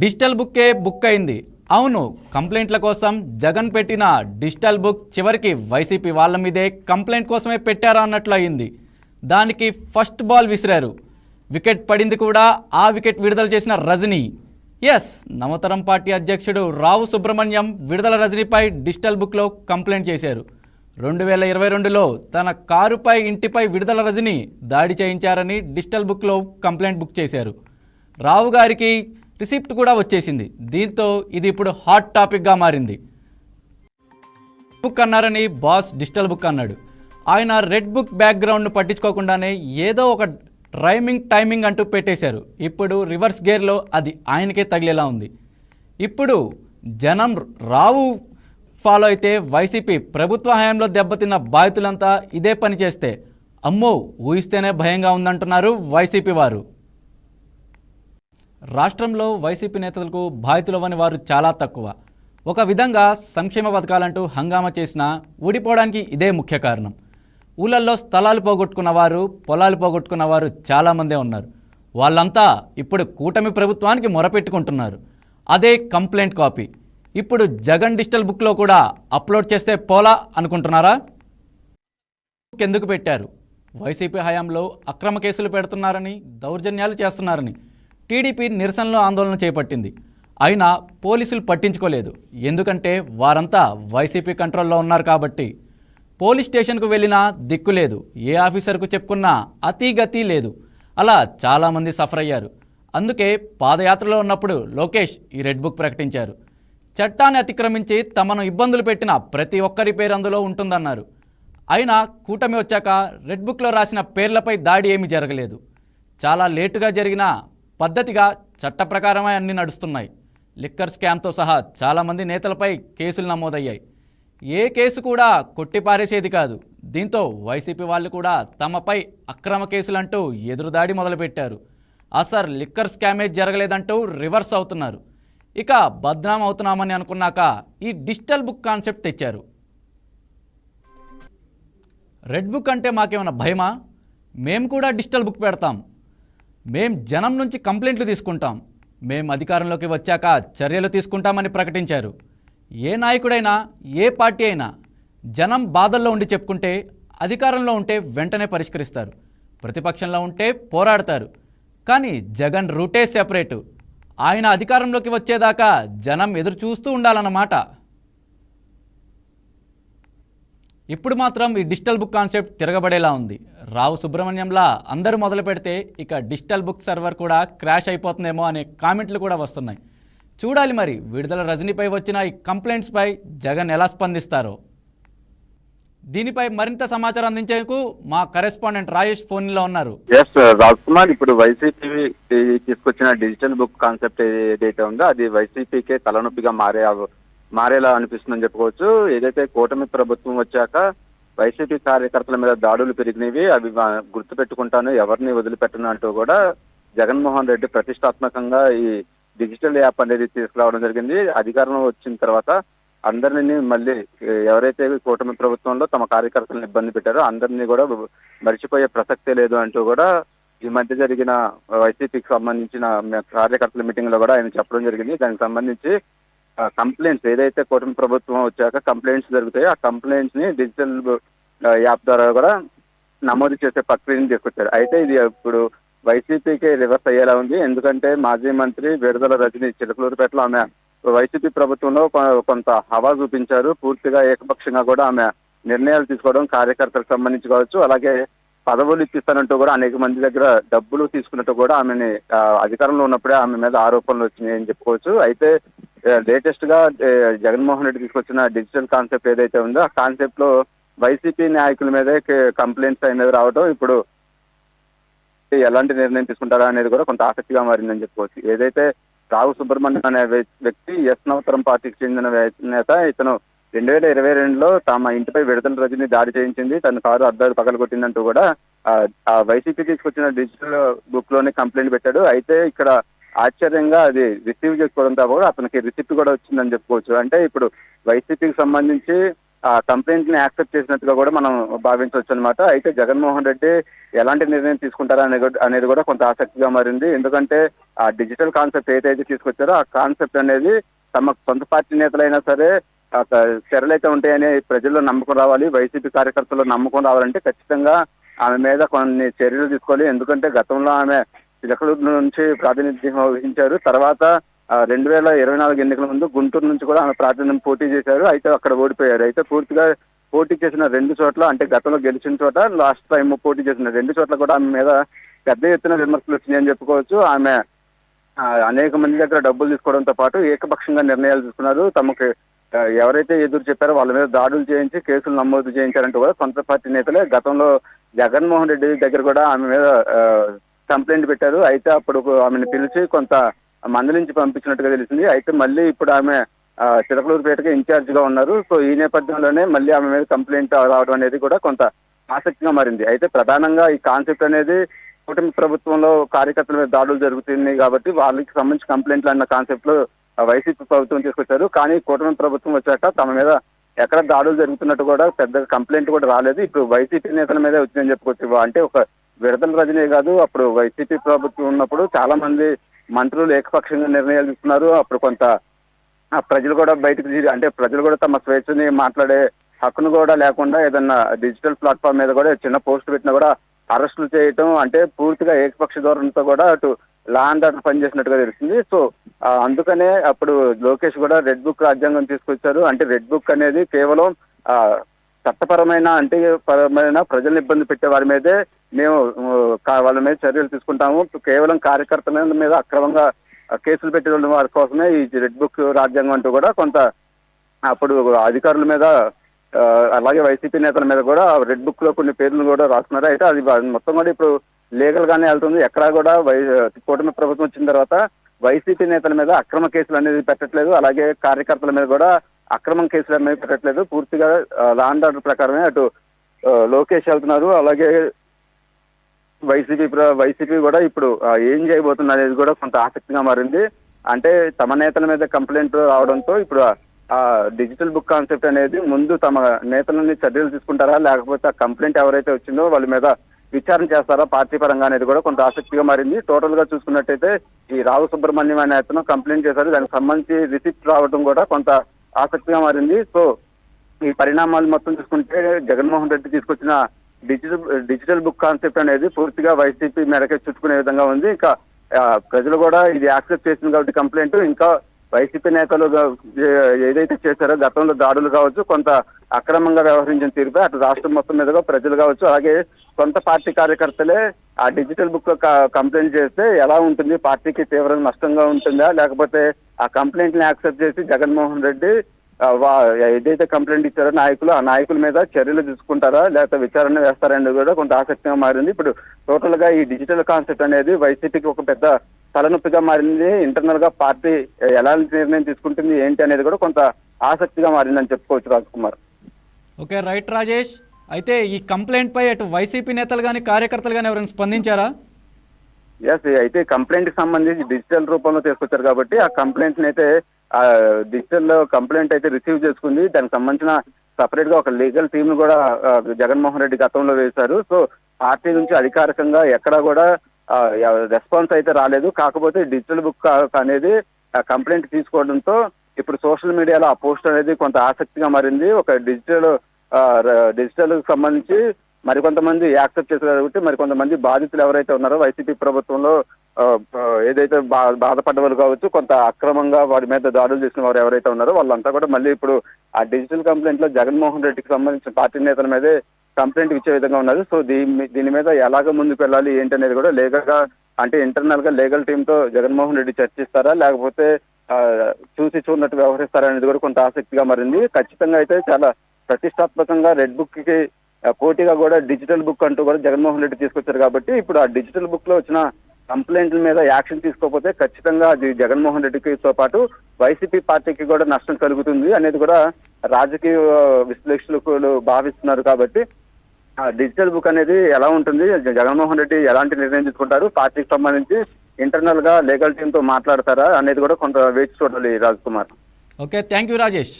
Digital బుక్కే book అయింది. అవును కంప్లైంట్ల కోసం జగన్ పెట్టిన డిజిటల్ బుక్ చివరికి వైసీపీ వాళ్ళ మీదే కంప్లైంట్ కోసమే పెట్టారా అన్నట్లు అయింది. దానికి ఫస్ట్ బాల్ విసిరారు. వికెట్ పడింది కూడా ఆ వికెట్ విడుదల చేసిన రజనీ. ఎస్ నవతరం పార్టీ అధ్యక్షుడు రావు సుబ్రహ్మణ్యం విడుదల రజనీపై డిజిటల్ బుక్లో కంప్లైంట్ చేశారు. రెండు వేల ఇరవై రెండులో తన కారుపై ఇంటిపై విడుదల రజని దాడి చేయించారని డిజిటల్ బుక్లో కంప్లైంట్ బుక్ చేశారు. రావు గారికి రిసిప్ట్ కూడా వచ్చేసింది. దీంతో ఇది ఇప్పుడు హాట్ టాపిక్గా మారింది. బుక్ అన్నారని బాస్ డిజిటల్ బుక్ అన్నాడు. ఆయన రెడ్ బుక్ బ్యాక్గ్రౌండ్ను పట్టించుకోకుండానే ఏదో ఒక రైమింగ్ టైమింగ్ అంటూ పెట్టేశారు. ఇప్పుడు రివర్స్ గేర్లో అది ఆయనకే తగిలేలా ఉంది. ఇప్పుడు జనం రావు ఫాలో అయితే వైసీపీ ప్రభుత్వ హయాంలో దెబ్బతిన్న బాధితులంతా ఇదే పని చేస్తే అమ్మో ఊహిస్తేనే భయంగా ఉందంటున్నారు వైసీపీ వారు. రాష్ట్రంలో వైసీపీ నేతలకు బాధితులవని వారు చాలా తక్కువ. ఒక విధంగా సంక్షేమ పథకాలంటూ హంగామా చేసినా ఊడిపోవడానికి ఇదే ముఖ్య కారణం. ఊళ్ళల్లో స్థలాలు పోగొట్టుకున్న వారు పొలాలు పోగొట్టుకున్న వారు చాలామందే ఉన్నారు. వాళ్ళంతా ఇప్పుడు కూటమి ప్రభుత్వానికి మొరపెట్టుకుంటున్నారు. అదే కంప్లైంట్ కాపీ. ఇప్పుడు జగన్ డిజిటల్ బుక్లో కూడా అప్లోడ్ చేస్తే పోలా అనుకుంటున్నారా? బుక్ ఎందుకు పెట్టారు? వైసీపీ హయాంలో అక్రమ కేసులు పెడుతున్నారని దౌర్జన్యాలు చేస్తున్నారని. టీడీపీ నిరసనలో ఆందోళన చేపట్టింది. అయినా పోలీసులు పట్టించుకోలేదు. ఎందుకంటే వారంతా వైసీపీ కంట్రోల్లో ఉన్నారు కాబట్టి. పోలీస్ స్టేషన్కు వెళ్ళినా దిక్కు లేదు. ఏ ఆఫీసర్కు చెప్పుకున్నా అతిగతి లేదు. అలా చాలామంది సఫర్ అయ్యారు. అందుకే పాదయాత్రలో ఉన్నప్పుడు లోకేష్ ఈ రెడ్ బుక్ ప్రకటించారు. చట్టాన్ని అతిక్రమించి తమను ఇబ్బందులు పెట్టిన ప్రతి ఒక్కరి పేరు అందులో ఉంటుందన్నారు. అయినా కూటమి వచ్చాక రెడ్ బుక్లో రాసిన పేర్లపై దాడి ఏమీ జరగలేదు. చాలా లేటుగా జరిగిన పద్ధతిగా చట్ట ప్రకారమే అన్నీ నడుస్తున్నాయి. లిక్కర్ స్కామ్తో సహా చాలామంది నేతలపై కేసులు నమోదయ్యాయి. ఏ కేసు కూడా కొట్టిపారేసేది కాదు. దీంతో వైసీపీ వాళ్ళు కూడా తమపై అక్రమ కేసులంటూ ఎదురుదాడి మొదలుపెట్టారు. అసర్ లిక్కర్ స్కామేజ్ జరగలేదంటూ రివర్స్ అవుతున్నారు. ఇక బద్నాం అవుతున్నామని అనుకున్నాక ఈ డిజిటల్ బుక్ కాన్సెప్ట్ తెచ్చారు. రెడ్ బుక్ అంటే మాకేమైనా భయమా? మేము కూడా డిజిటల్ బుక్ పెడతాం. మేం జనం నుంచి కంప్లైంట్లు తీసుకుంటాం. మేం అధికారంలోకి వచ్చాక చర్యలు తీసుకుంటామని ప్రకటించారు. ఏ నాయకుడైనా ఏ పార్టీ అయినా జనం బాధల్లో ఉండి చెప్పుకుంటే అధికారంలో ఉంటే వెంటనే పరిష్కరిస్తారు. ప్రతిపక్షంలో ఉంటే పోరాడతారు. కానీ జగన్ రూటే సెపరేటు. ఆయన అధికారంలోకి వచ్చేదాకా జనం ఎదురు చూస్తూ ఉండాలన్నమాట. ఇప్పుడు మాత్రం ఈ డిజిటల్ బుక్ కాన్సెప్ట్ తిరగబడేలా ఉంది. రావు సుబ్రహ్మణ్యంలా అందరూ మొదలు పెడితే ఇక డిజిటల్ బుక్ సర్వర్ కూడా క్రాష్ అయిపోతుందేమో అనే కామెంట్లు కూడా వస్తున్నాయి. చూడాలి మరి విడుదల రజనీపై వచ్చిన ఈ కంప్లైంట్స్పై జగన్ ఎలా స్పందిస్తారో. దీనిపై మరింత సమాచారం అందించేందుకు మా కరెస్పాండెంట్ రాజేష్ ఫోన్లో ఉన్నారు. ఎస్ రాజ్ కుమార్ ఇప్పుడు వైసీపీ తీసుకొచ్చిన డిజిటల్ బుక్ కాన్సెప్ట్ ఏదైతే ఉందో అది వైసీపీకే తలనొప్పిగా మారే మారేలా అనిపిస్తుందని చెప్పుకోవచ్చు. ఏదైతే కూటమి ప్రభుత్వం వచ్చాక వైసీపీ కార్యకర్తల మీద దాడులు పెరిగినవి అవి గుర్తు పెట్టుకుంటాను ఎవరిని వదిలిపెట్టను అంటూ కూడా జగన్మోహన్ రెడ్డి ప్రతిష్టాత్మకంగా ఈ డిజిటల్ యాప్ అనేది తీసుకురావడం జరిగింది. అధికారం వచ్చిన తర్వాత అందరినీ మళ్ళీ ఎవరైతే కూటమి ప్రభుత్వంలో తమ కార్యకర్తలను ఇబ్బంది పెట్టారో అందరినీ కూడా మర్చిపోయే ప్రసక్తే లేదు అంటూ కూడా ఈ మధ్య జరిగిన వైసీపీకి సంబంధించిన కార్యకర్తల మీటింగ్లో కూడా ఆయన చెప్పడం జరిగింది. దానికి సంబంధించి కంప్లైంట్స్ ఏదైతే కూటమి ప్రభుత్వం వచ్చాక కంప్లైంట్స్ జరుగుతాయో ఆ కంప్లైంట్స్ని డిజిటల్ యాప్ ద్వారా కూడా నమోదు చేసే ప్రక్రియను తీసుకొచ్చారు. అయితే ఇది ఇప్పుడు వైసీపీకి రివర్స్ అయ్యేలా ఉంది. ఎందుకంటే మాజీ మంత్రి విడుదల రజని చిలకలూరుపేటలో ఆమె వైసీపీ ప్రభుత్వంలో కొ- కొంత హవా చూపించారు. పూర్తిగా ఏకపక్షంగా కూడా ఆమె నిర్ణయాలు తీసుకోవడం కార్యకర్తలకు సంబంధించి కావచ్చు. అలాగే పదవులు ఇప్పిస్తానంటూ కూడా అనేక మంది దగ్గర డబ్బులు తీసుకున్నట్టు కూడా ఆమెని అధికారంలో ఉన్నప్పుడే ఆమె మీద ఆరోపణలు వచ్చినాయని చెప్పుకోవచ్చు. అయితే లేటెస్ట్గా జగన్మోహన్ రెడ్డి తీసుకొచ్చిన డిజిటల్ కాన్సెప్ట్ ఏదైతే ఉందో ఆ కాన్సెప్ట్లో వైసీపీ నాయకుల మీదే కంప్లైంట్స్ అనేది రావడం ఇప్పుడు ఎలాంటి నిర్ణయం తీసుకుంటారా అనేది కూడా కొంత ఆసక్తిగా మారిందని చెప్పుకోవచ్చు. ఏదైతే రావు సుబ్రహ్మణ్యం అనే వ్యక్తి ఎస్ నవతరం పార్టీకి చెందిన నేత ఇతను రెండు వేల ఇరవై రెండులో తమ ఇంటిపై విడుదల రజని దాడి చేయించింది. తన కారు అద్దాలు పగలగొట్టిందంటూ కూడా ఆ- వైసీపీకి వైసీపీ తీసుకొచ్చిన డిజిటల్ బుక్లోనే కంప్లైంట్ పెట్టాడు. అయితే ఇక్కడ ఆశ్చర్యంగా అది రిసీవ్ చేసుకోవడంతో కూడా అతనికి రిసిప్ట్ కూడా వచ్చిందని చెప్పుకోవచ్చు. అంటే ఇప్పుడు వైసీపీకి సంబంధించి ఆ కంప్లైంట్ని యాక్సెప్ట్ చేసినట్టుగా కూడా మనం భావించవచ్చు అనమాట అయితే జగన్మోహన్ రెడ్డి ఎలాంటి నిర్ణయం తీసుకుంటారా అనేది కూడా- అనేది కూడా కొంత ఆసక్తిగా మారింది. ఎందుకంటే ఆ డిజిటల్ కాన్సెప్ట్ ఏదైతే తీసుకొచ్చారో ఆ కాన్సెప్ట్ అనేది తమ సొంత పార్టీ నేతలైనా సరే చర్యలు అయితే ఉంటాయని ప్రజల్లో నమ్మకం రావాలి. వైసీపీ కార్యకర్తల్లో నమ్మకం రావాలంటే ఖచ్చితంగా ఆమె మీద కొన్ని చర్యలు తీసుకోవాలి. ఎందుకంటే గతంలో ఆమె చిలకలూరు నుంచి ప్రాతినిధ్యం వహించారు. తర్వాత రెండు వేల ఇరవై నాలుగు ఎన్నికల ముందు గుంటూరు నుంచి కూడా ఆమె ప్రాతినిధ్యం పోటీ చేశారు. అయితే అక్కడ ఓడిపోయారు. అయితే పూర్తిగా పోటీ చేసిన రెండు చోట్ల అంటే గతంలో గెలిచిన చోట లాస్ట్ టైం పోటీ చేసిన రెండు చోట్ల కూడా ఆమె మీద పెద్ద ఎత్తున విమర్శలు వచ్చినాయని చెప్పుకోవచ్చు. ఆమె అనేక మంది దగ్గర డబ్బులు తీసుకోవడంతో పాటు ఏకపక్షంగా నిర్ణయాలు తీసుకున్నారు. తమకు ఎవరైతే ఎదురు చెప్పారో వాళ్ళ మీద దాడులు చేయించి కేసులు నమోదు చేయించారంటూ కూడా సొంత పార్టీ నేతలే గతంలో జగన్మోహన్ రెడ్డి దగ్గర కూడా ఆమె మీద కంప్లైంట్ పెట్టారు. అయితే అప్పుడు ఆమెను పిలిచి కొంత మందలించి పంపించినట్టుగా తెలిసింది. అయితే మళ్ళీ ఇప్పుడు ఆమె ఆ, చిలకలూరుపేటకి ఇన్ఛార్జ్గా ఉన్నారు. సో ఈ నేపథ్యంలోనే మళ్ళీ ఆమె మీద కంప్లైంట్ రావడం అనేది కూడా కొంత ఆసక్తిగా మారింది. అయితే ప్రధానంగా ఈ కాన్సెప్ట్ అనేది కూటమి ప్రభుత్వంలో కార్యకర్తల మీద దాడులు జరుగుతుంది కాబట్టి వాళ్ళకి సంబంధించి కంప్లైంట్లు అన్న కాన్సెప్ట్లో వైసీపీ ప్రభుత్వం తీసుకొచ్చారు. కానీ కూటమి ప్రభుత్వం వచ్చాక తమ మీద ఎక్కడ దాడులు జరుగుతున్నట్టు కూడా పెద్ద కంప్లైంట్ కూడా రాలేదు. ఇప్పుడు వైసీపీ నేతల మీదే వచ్చిందని చెప్పుకోవచ్చు. అంటే ఒక విడతల రజనీ కాదు. అప్పుడు వైసీపీ ప్రభుత్వం ఉన్నప్పుడు చాలా మంది మంత్రులు ఏకపక్షంగా నిర్ణయాలు తీసుకున్నారు. అప్పుడు కొంత ప్రజలు కూడా బయటకు తీరి- అంటే ప్రజలు కూడా తమ స్వేచ్ఛని మాట్లాడే హక్కును కూడా లేకుండా ఏదన్నా డిజిటల్ ప్లాట్ఫామ్ మీద కూడా చిన్న పోస్ట్ పెట్టినా కూడా అరెస్టులు చేయటం అంటే పూర్తిగా ఏకపక్ష ధోరణితో కూడా అటు లా అండ్ ఆర్డర్ పనిచేసినట్టుగా తెలిసింది సో అందుకనే అప్పుడు లోకేష్ కూడా రెడ్ బుక్ రాజ్యాంగం తీసుకొచ్చారు. అంటే రెడ్ బుక్ అనేది కేవలం ఆ, చట్టపరమైన అంటే పరమైన ప్రజలను ఇబ్బంది పెట్టే వారి మీదే మేము వాళ్ళ మీద చర్యలు తీసుకుంటాము. కేవలం కార్యకర్తల మీద అక్రమంగా కేసులు పెట్టిన వారి కోసమే ఈ రెడ్ బుక్ రాజ్యాంగం అంటూ కూడా కొంత అప్పుడు అధికారుల మీద అలాగే వైసీపీ నేతల మీద కూడా రెడ్ బుక్లో కొన్ని పేర్లు కూడా రాస్తున్నారు. అయితే అది మొత్తం కూడా ఇప్పుడు లీగల్ గానే వెళ్తుంది. ఎక్కడా కూడా వై కూటమి ప్రభుత్వం వచ్చిన తర్వాత వైసీపీ నేతల మీద అక్రమ కేసులు అనేది పెట్టట్లేదు. అలాగే కార్యకర్తల మీద కూడా అక్రమం కేసులు అనేది పెట్టట్లేదు. పూర్తిగా లాండ్ ఆర్డర్ ప్రకారమే అటు లోకేష్ వెళ్తున్నారు. అలాగే వైసీపీ వైసీపీ కూడా ఇప్పుడు ఏం చేయబోతుంది అనేది కూడా కొంత ఆసక్తిగా మారింది. అంటే తమ నేతల మీద కంప్లైంట్ రావడంతో ఇప్పుడు ఆ- ఆ డిజిటల్ బుక్ కాన్సెప్ట్ అనేది ముందు తమ నేతలని చర్యలు తీసుకుంటారా? లేకపోతే ఆ కంప్లైంట్ ఎవరైతే వచ్చిందో వాళ్ళ మీద విచారణ చేస్తారా పార్టీ పరంగా అనేది కూడా కొంత ఆసక్తిగా మారింది. టోటల్గా చూసుకున్నట్టయితే ఈ రావు సుబ్రహ్మణ్యం అనే అతను కంప్లైంట్ చేశారు. దానికి సంబంధించి రిసిప్ట్ రావడం కూడా కొంత ఆసక్తిగా మారింది. సో ఈ పరిణామాలు మొత్తం చూసుకుంటే జగన్మోహన్ రెడ్డి తీసుకొచ్చిన డిజిటల్ డిజిటల్ బుక్ కాన్సెప్ట్ అనేది పూర్తిగా వైసీపీ మేరకే చుట్టుకునే విధంగా ఉంది. ఇంకా ప్రజలు కూడా ఇది యాక్సెప్ట్ చేసింది కాబట్టి కంప్లైంట్. ఇంకా వైసీపీ నేతలు ఏదైతే చేశారో గతంలో దాడులు కావచ్చు కొంత అక్రమంగా వ్యవహరించిన తీరుపై అటు రాష్ట్రం మొత్తం మీదుగా ప్రజలు కావచ్చు అలాగే సొంత పార్టీ కార్యకర్తలే ఆ డిజిటల్ బుక్ కంప్లైంట్ చేస్తే ఎలా ఉంటుంది? పార్టీకి తీవ్రంగా నష్టంగా ఉంటుందా? లేకపోతే ఆ కంప్లైంట్ని యాక్సెప్ట్ చేసి జగన్మోహన్ రెడ్డి ఏదైతే కంప్లైంట్ ఇచ్చారో నాయకులు ఆ నాయకుల మీద చర్యలు తీసుకుంటారా? లేకపోతే విచారణ వేస్తారనేది కూడా కొంత ఆసక్తిగా మారింది. ఇప్పుడు టోటల్గా ఈ డిజిటల్ కాన్సెప్ట్ అనేది వైసీపీకి ఒక పెద్ద తలనొప్పిగా మారింది. ఇంటర్నల్గా పార్టీ ఎలాంటి నిర్ణయం తీసుకుంటుంది ఏంటి అనేది కూడా కొంత ఆసక్తిగా మారిందని చెప్పుకోవచ్చు Raj Kumar. Okay right Rajesh. అయితే ఈ కంప్లైంట్ పై అటు వైసీపీ నేతలు కానీ కార్యకర్తలు కానీ ఎవరైనా స్పందించారా? ఎస్ అయితే కంప్లైంట్కి సంబంధించి డిజిటల్ రూపంలో తీసుకొచ్చారు కాబట్టి ఆ కంప్లైంట్ అయితే ఆ డిజిటల్ కంప్లైంట్ అయితే రిసీవ్ చేసుకుంది. దానికి సంబంధించిన సపరేట్గా ఒక లీగల్ టీమ్ కూడా జగన్మోహన్ రెడ్డి గతంలో వేశారు. సో పార్టీ నుంచి అధికారికంగా ఎక్కడా కూడా రెస్పాన్స్ అయితే రాలేదు. కాకపోతే డిజిటల్ బుక్ అనేది కంప్లైంట్ తీసుకోవడంతో ఇప్పుడు సోషల్ మీడియాలో ఆ పోస్ట్ అనేది కొంత ఆసక్తిగా మారింది. ఒక డిజిటల్ డిజిటల్ సంబంధించి మరికొంతమంది యాక్సెప్ట్ చేశారు కాబట్టి మరికొంతమంది బాధితులు ఎవరైతే ఉన్నారో వైసీపీ ప్రభుత్వంలో ఏదైతే బా బాధపడ్డ కావచ్చు కొంత అక్రమంగా వారి మీద దాడులు చేసిన వారు ఎవరైతే ఉన్నారో వాళ్ళంతా కూడా మళ్ళీ ఇప్పుడు ఆ డిజిటల్ కంప్లైంట్లో జగన్మోహన్ రెడ్డికి సంబంధించిన పార్టీ నేతల మీదే కంప్లైంట్ ఇచ్చే విధంగా ఉన్నారు. సో దీని దీని మీద ఎలాగ ముందుకు వెళ్ళాలి ఏంటి అనేది కూడా లీగల్గా అంటే ఇంటర్నల్గా లీగల్ టీమ్తో జగన్మోహన్ రెడ్డి చర్చిస్తారా లేకపోతే ఆ, చూసి చూడనట్టు వ్యవహరిస్తారా అనేది కూడా కొంత ఆసక్తిగా మారింది. ఖచ్చితంగా అయితే చాలా ప్రతిష్టాత్మకంగా రెడ్ బుక్కి పోటీగా కూడా డిజిటల్ బుక్ అంటూ కూడా జగన్మోహన్ రెడ్డి తీసుకొచ్చారు కాబట్టి ఇప్పుడు ఆ డిజిటల్ బుక్లో వచ్చిన కంప్లైంట్ల మీద యాక్షన్ తీసుకోకపోతే ఖచ్చితంగా అది జగన్మోహన్ రెడ్డికి తో పాటు వైసీపీ పార్టీకి కూడా నష్టం కలుగుతుంది అనేది కూడా రాజకీయ విశ్లేషకులు భావిస్తున్నారు కాబట్టి ఆ డిజిటల్ బుక్ అనేది ఎలా ఉంటుంది? జగన్మోహన్ రెడ్డి ఎలాంటి నిర్ణయం తీసుకుంటారు? పార్టీకి సంబంధించి ఇంటర్నల్గా లీగల్ టీమ్తో మాట్లాడతారా? అనేది కూడా కొంత వేచి చూడాలి Raj Kumar. Okay thank you Rajesh